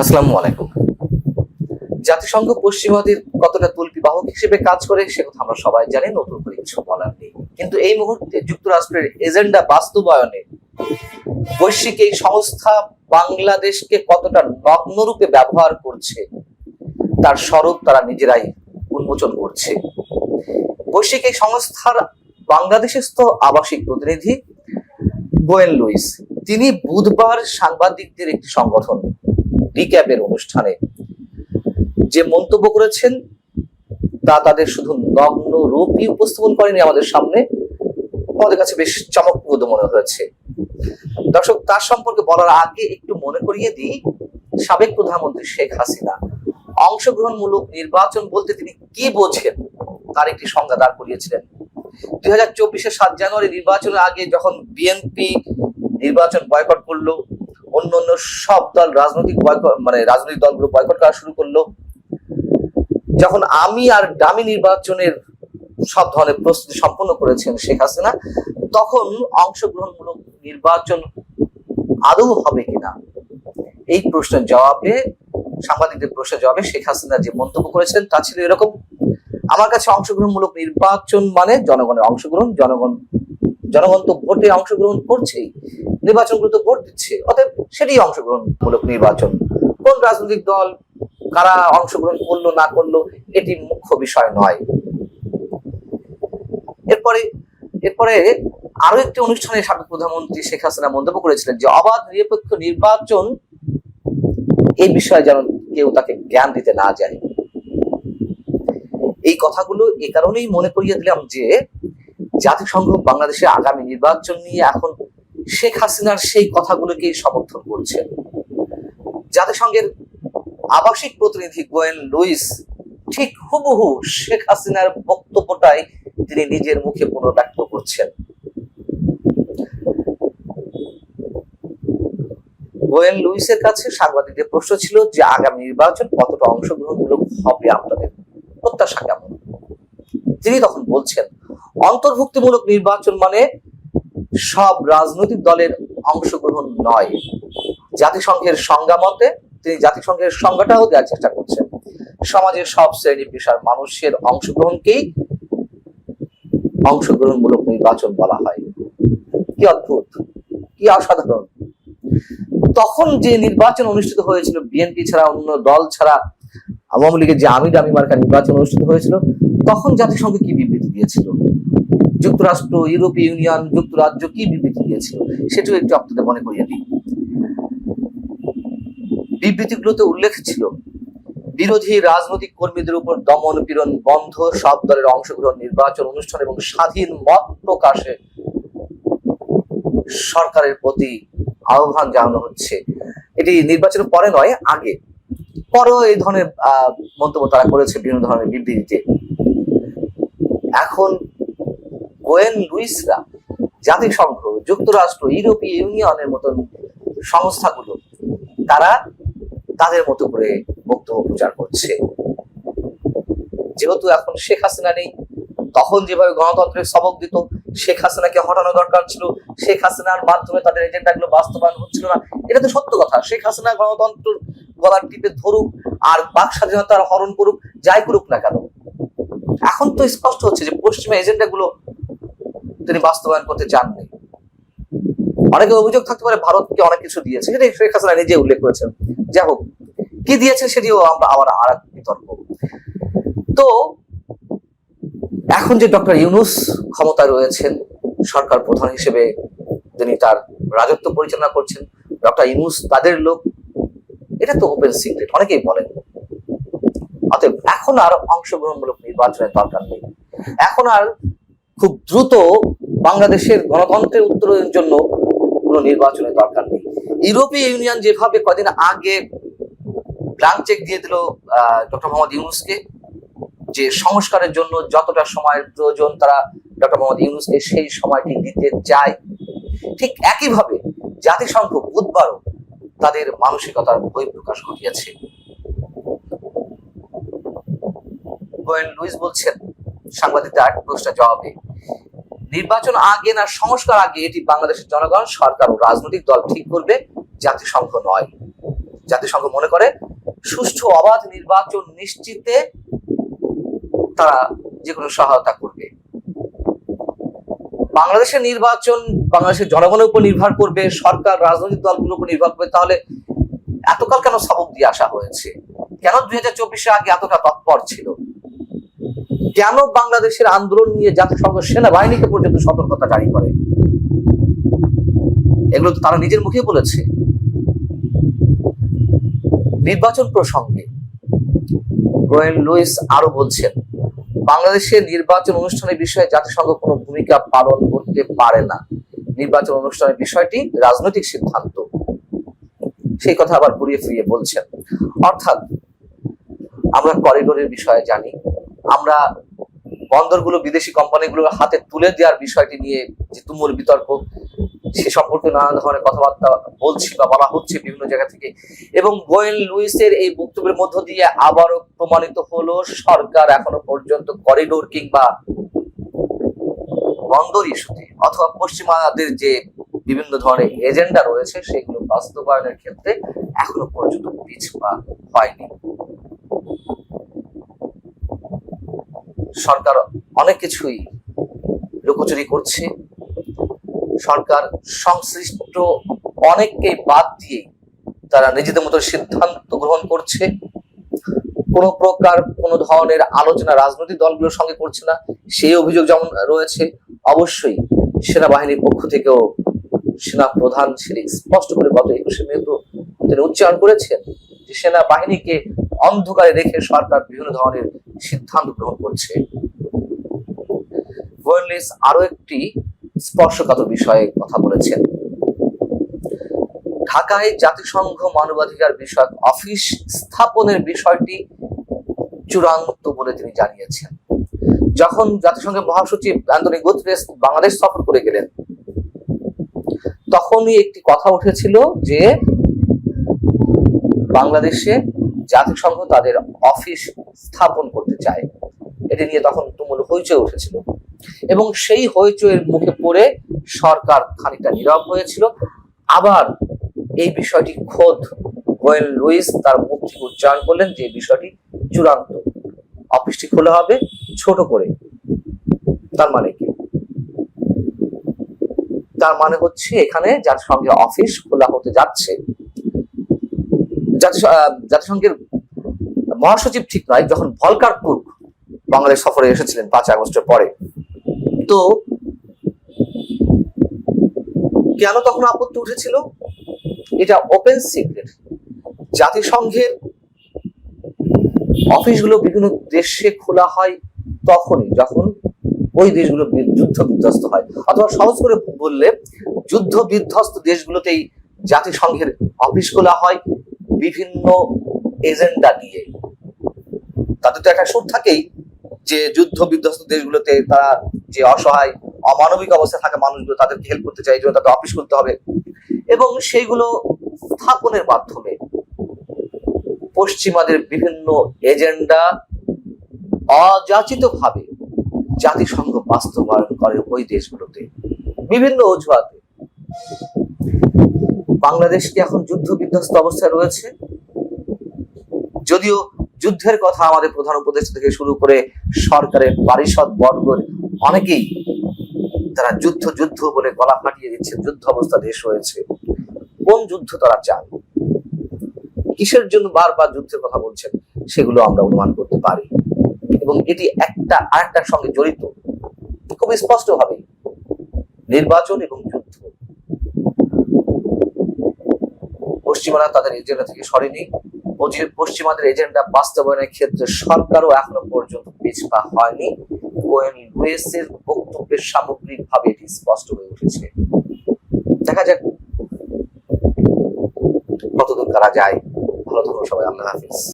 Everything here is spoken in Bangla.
আসসালামু আলাইকুম। জাতিসংঘ পশ্চিমাদের কতটা তুলপি বাহক হিসেবে কাজ করে, সে কথা আমরা সবাই জানি, নতুন করে কিছু বলার নেই। কিন্তু এই মুহূর্তে যুক্তরাষ্ট্রের এজেন্ডা বাস্তবায়নে বৈশ্বিক এই সংস্থা বাংলাদেশকে কতটা নগ্নরূপে ব্যবহার করছে, তার স্বরূপ তারা নিজেরাই উন্মোচন করছে। বৈশ্বিক এই সংস্থার বাংলাদেশস্থ আবাসিক প্রতিনিধি গোয়েন লুইস। তিনি বুধবার সাংবাদিকদের একটি সংগঠন রিক্যাপের অনুষ্ঠানে যে মন্তব্য করেছেন, তা তাদের শুধু নগ্ন রূপই উপস্থাপন করেনি আমাদের সামনে। আমাদের কাছে বেশ চমকপ্রদ মনে হয়েছে। দর্শক, তার সম্পর্কে বলার আগে একটু মনে করিয়ে দিই, সাবেক প্রধানমন্ত্রী শেখ হাসিনা অংশগ্রহণমূলক নির্বাচন বলতে তিনি কি বোঝেন, তার একটি সংজ্ঞা দাঁড় করিয়েছিলেন। দুই হাজার চব্বিশের সাত জানুয়ারি নির্বাচনের আগে যখন বিএনপি নির্বাচন বয়কট করল অন্য অন্য সব দল রাজনৈতিক বয়কট মানে রাজনৈতিক দলগুলো বয়কট করা শুরু করল। যখন আমি আর ডামি নির্বাচনের সব ধরনের প্রস্তুতি সম্পন্ন করেছেন শেখ হাসিনা, তখন অংশগ্রহণমূলক নির্বাচন আদৌ হবে কিনা? এই প্রশ্নের জবাবে, সাংবাদিকদের প্রশ্নের জবাবে শেখ হাসিনা যে মন্তব্য করেছিলেন তা ছিল এরকম, আমার কাছে অংশগ্রহণমূলক নির্বাচন মানে জনগণের অংশগ্রহণ, জনগণ জনগণ তো ভোটে অংশগ্রহণ করছেই। নির্বাচনগুলো তো ভোট দিচ্ছে, অতএব সেটাই অংশগ্রহণমূলক নির্বাচন। কোন রাজনৈতিক দল কারা অংশগ্রহণ করল না করল, এটি মুখ্য বিষয় নয়। এরপরে এরপরে আরও একটি অনুষ্ঠানে সাবেক প্রধানমন্ত্রী শেখ হাসিনা মন্তব্য করেছিলেন যে, অবাধ, নিরপেক্ষ নির্বাচন এই বিষয়ে যেন কেউ তাকে জ্ঞান দিতে না যায় এই কথাগুলো এ কারণেই মনে করিয়ে দিলাম যে, জাতিসংঘ বাংলাদেশে আগামী নির্বাচন নিয়ে এখন শেখ হাসিনার সেই কথাগুলোকেই সমর্থন করছে জাতিসংঘের আবাসিক প্রতিনিধি গোয়েন লুইস ঠিক হুবহু শেখ হাসিনার বক্তব্যটাই তিনি নিজের মুখে পুনর্ব্যক্ত করছেন। গোয়েন লুইসের কাছে সাংবাদিকদের প্রশ্ন ছিল যে আগামী নির্বাচন কতটা অংশগ্রহণমূলক হবে আপনাদের প্রত্যাশা কেমন? তিনি তখন বলছেন, অন্তর্ভুক্তিমূলক নির্বাচন মানে সব রাজনৈতিক দলের অংশগ্রহণ নয়। জাতিসংঘের সংজ্ঞা মতে তিনি জাতিসংঘের সংজ্ঞাটাও দেওয়ার চেষ্টা করছেন। সমাজের সব শ্রেণি পেশার মানুষের অংশগ্রহণকেই অংশগ্রহণমূলক নির্বাচন বলা হয়। কি অদ্ভুত, কি অসাধারণ। তখন যে নির্বাচন অনুষ্ঠিত হয়েছিল বিএনপি ছাড়া, অন্য দল ছাড়া, আওয়ামী লীগের যে আমি দামি মার্কা নির্বাচন অনুষ্ঠিত হয়েছিল, তখন জাতিসংঘ কি বিবৃতি দিয়েছিল? যুক্তরাষ্ট্র, ইউরোপীয় ইউনিয়ন, যুক্তরাজ্য কি বিবৃতি দিয়েছিল সেটাও একটু আপনাদের মনে করিয়ে দিই। বিবৃতিগুলোতে উল্লেখ ছিল, বিরোধী রাজনৈতিক কর্মীদের উপর দমন পীড়ন বন্ধ, সব দলের অংশগ্রহণ, নির্বাচন, অনুষ্ঠান এবং স্বাধীন মত প্রকাশে সরকারের প্রতি আহ্বান জানানো হচ্ছে। এটি নির্বাচনের পরে নয়, আগে। পরেও এই ধরনের মন্তব্য তারা করেছে বিভিন্ন ধরনের বিবৃতিতে। এখন গোয়েন লুইসরা, জাতিসংঘ, যুক্তরাষ্ট্র, ইউরোপীয় ইউনিয়নের মতন সংস্থাগুলো, তারা তাদের মতো করে বক্তব্য প্রচার করছে। যেহেতু এখন শেখ হাসিনা নেই, তখন যেভাবে গণতন্ত্রের সবক দিত, শেখ হাসিনাকে হটানো দরকার ছিল, শেখ হাসিনার মাধ্যমে তাদের এজেন্ডাগুলো বাস্তবায়ন হচ্ছিল না। এটা তো সত্য কথা, শেখ হাসিনা গণতন্ত্র গলার টিপে ধরুক, আর বাক স্বাধীনতার হরণ করুক, যাই করুক না কেন। এখন তো স্পষ্ট হচ্ছে যে পশ্চিমা এজেন্ডাগুলো তিনি বাস্তবায়ন করতে চাননি। অনেকে অভিযোগ থাকতে পারে ভারতকে অনেক কিছু দিয়েছে সেটা শেখ হাসিনা নিজে উল্লেখ করেছেন। যাই হোক, কি দিয়েছে সেটিও আমরা আবার আর এক বিতর্ক। তো, এখন যে ডক্টর ইউনুস ক্ষমতায় রয়েছেন, সরকার প্রধান হিসেবে তিনি তার রাজত্ব পরিচালনা করছেন, ডক্টর ইউনুস তাদের লোক, এটা তো ওপেন সিক্রেট অনেকেই বলেন। অতএব এখন আর অংশগ্রহণমূলক নির্বাচনের দরকার নেই। এখন আর খুব দ্রুত বাংলাদেশের গণতন্ত্রের উত্তরণের জন্য কোনো নির্বাচনের দরকার নেই। ইউরোপীয় ইউনিয়ন যেভাবে কদিন আগে ব্ল্যাঙ্ক চেক দিয়ে দিল ডক্টর মোহাম্মদ ইউনুসকে, যে সংস্কারের জন্য যতটা সময়ের প্রয়োজন তারা ডক্টর মোহাম্মদ ইউনুসকে সেই সময়টি দিতে চায়। ঠিক একইভাবে জাতিসংঘ বুধবারও তাদের মানসিকতার বহিঃপ্রকাশ ঘটিয়েছে। গোয়েন লুইস বলছেন, সাংবাদিকদের এক প্রশ্নের জবাবে নির্বাচন আগে না, সংস্কার আগে, এটি বাংলাদেশের জনগণ, সরকার ও রাজনৈতিক দল ঠিক করবে, জাতিসংঘ নয়। জাতিসংঘ মনে করে, সুষ্ঠু অবাধ নির্বাচন নিশ্চিতে তারা যে কোনো সহায়তা করবে। বাংলাদেশের নির্বাচন বাংলাদেশের জনগণের উপর নির্ভর করবে, সরকার, রাজনৈতিক দলগুলোর উপর নির্ভর করবে, তাহলে এতকাল কেন সবক দিয়ে আসা হয়েছে? কেন দুই হাজার চব্বিশে আগে এতটা তৎপর ছিল? কেন বাংলাদেশের আন্দোলন নিয়ে জাতিসংঘ সেনাবাহিনীকে পর্যন্ত সতর্কতা জারি করে? এগুলো তো তারা নিজের মুখে বলেছে। নির্বাচন প্রসঙ্গে গোয়েন লুইস আরও বলছেন বাংলাদেশের নির্বাচন অনুষ্ঠানের বিষয়ে জাতিসংঘ কোনো ভূমিকা পালন করতে পারে না। নির্বাচন অনুষ্ঠানের বিষয়টি রাজনৈতিক সিদ্ধান্ত। সেই কথা আবার ঘুরিয়ে ফিরিয়ে বলছেন। অর্থাৎ আমরা করিডোরের বিষয়ে জানি আমরা বন্দরগুলো, বিদেশি কোম্পানিগুলোর হাতে তুলে দেওয়ার বিষয়টি নিয়ে যে তুমুল বিতর্ক, সে সম্পর্কে নানা ধরনের কথাবার্তা বলছি বা বলা হচ্ছে বিভিন্ন জায়গা থেকে। এবং গোয়েন লুইসের এই বক্তব্যের মধ্য দিয়ে আবারও প্রমাণিত হলো, সরকার এখনও পর্যন্ত করিডোর কিংবা বন্দর ইস্যুতে অথবা পশ্চিমাদের যে বিভিন্ন ধরনের এজেন্ডা রয়েছে, সেগুলো বাস্তবায়নের ক্ষেত্রে এখনও পর্যন্ত পিছপা হয়নি। সরকার অনেক কিছুই লুকোচুরি করছে। সরকার সংশ্লিষ্ট অনেককে বাদ দিয়ে তারা নিজেদের মতো সিদ্ধান্ত গ্রহণ করছে। কোন প্রকার কোন ধরনের আলোচনা রাজনৈতিক দলগুলোর সঙ্গে করছে না। সেই অভিযোগ যেমন রয়েছে, অবশ্যই সেনাবাহিনীর পক্ষ থেকেও সেনা প্রধান শ্রী স্পষ্ট করে গত একুশে মে তো তিনি উচ্চারণ করেছেন যে সেনাবাহিনীকে অন্ধকারে রেখে সরকার বিভিন্ন ধরনের সিদ্ধান্ত গ্রহণ করছে। আরও একটি স্পর্শকাতর বিষয়ে কথা বলেছেন। ঢাকায় জাতিসংঘ মানবাধিকার বিষয়ক অফিস স্থাপনের বিষয়টি চূড়ান্ত বলে তিনি জানিয়েছেন। যখন জাতিসংঘের মহাসচিব অ্যান্টনি গুতরেস বাংলাদেশ সফর করে গেলেন, তখনই একটি কথা উঠেছিল যে বাংলাদেশে জাতিসংঘ তাদের অফিস স্থাপন করতে চায়। এটি নিয়ে তখন তুমুল হইচই উঠেছিল। এবং সেই হইচইয়ের মুখে পড়ে সরকার খানিকটা নীরব হয়েছিল। আবার এই বিষয়টি খোদ গোয়েল লুইস তার থেকে উচ্চারণ করলেন যে বিষয়টি চূড়ান্ত। অফিসটি খোলা হবে ছোট করে। তার মানে কি? তার মানে হচ্ছে এখানে জাতিসংঘের অফিস খোলা হতে যাচ্ছে জাতিসংঘের মহাসচিব ঠিক নয়, যখন ভলকার তুর্ক বাংলাদেশ সফরে এসেছিলেন পাঁচ আগস্টের পরে। তো কেন তখন আপত্তি উঠেছিল? এটা ওপেন সিক্রেট জাতিসংঘের অফিসগুলো বিভিন্ন দেশে খোলা হয় তখনই, যখন ওই দেশগুলো যুদ্ধ বিধ্বস্ত হয়। অথবা সহজ করে বললে, যুদ্ধ বিধ্বস্ত দেশগুলোতেই জাতিসংঘের অফিস খোলা হয় বিভিন্ন এজেন্ডা নিয়ে তাদের তো একটা সুর থাকেই যে যুদ্ধ বিধ্বস্ত দেশগুলোতে তারা যে অসহায়, অমানবিক অবস্থায় থাকা মানুষগুলো তাদেরকে হেল্প করতে চাই তাদের অফিস করতে হবে। এবং সেইগুলো স্থাপনের মাধ্যমে পশ্চিমাদের বিভিন্ন এজেন্ডা অযাচিত ভাবে জাতিসংঘ বাস্তবায়ন করে ওই দেশগুলোতে। বিভিন্ন অজুহাতে। বাংলাদেশ কি এখন যুদ্ধ বিধ্বস্ত অবস্থায় রয়েছে। যদিও যুদ্ধের কথা আমাদের প্রধান উপদেষ্টা থেকে শুরু করে সরকারের পারিষদ বর্গের অনেকেই তারা যুদ্ধ যুদ্ধ বলে গলা ফাটিয়ে দিচ্ছে, যুদ্ধ অবস্থা দেশ হয়েছে কোন যুদ্ধ তারা চান কিসের জন্য বারবার যুদ্ধের কথা বলছেন, সেগুলো আমরা অনুমান করতে পারি। এবং এটি একটা, আরেকটার সঙ্গে জড়িত। খুব স্পষ্ট ভাবে নির্বাচন এবং যুদ্ধ পশ্চিমারা তাদের এজেন্ডা থেকে সরেনি। পশ্চিম- পশ্চিমাদের এজেন্ডা বাস্তবায়নের ক্ষেত্রে সরকারও এখনও পর্যন্ত পিছপা হয়নি। বক্তব্যের সামগ্রিক বক্তব্যের সামগ্রিকভাবে এটি স্পষ্ট হয়ে উঠেছে। দেখা যাক কতদূর করা যায়। ভালো থাকুন সবাই, আল্লাহ হাফিজ।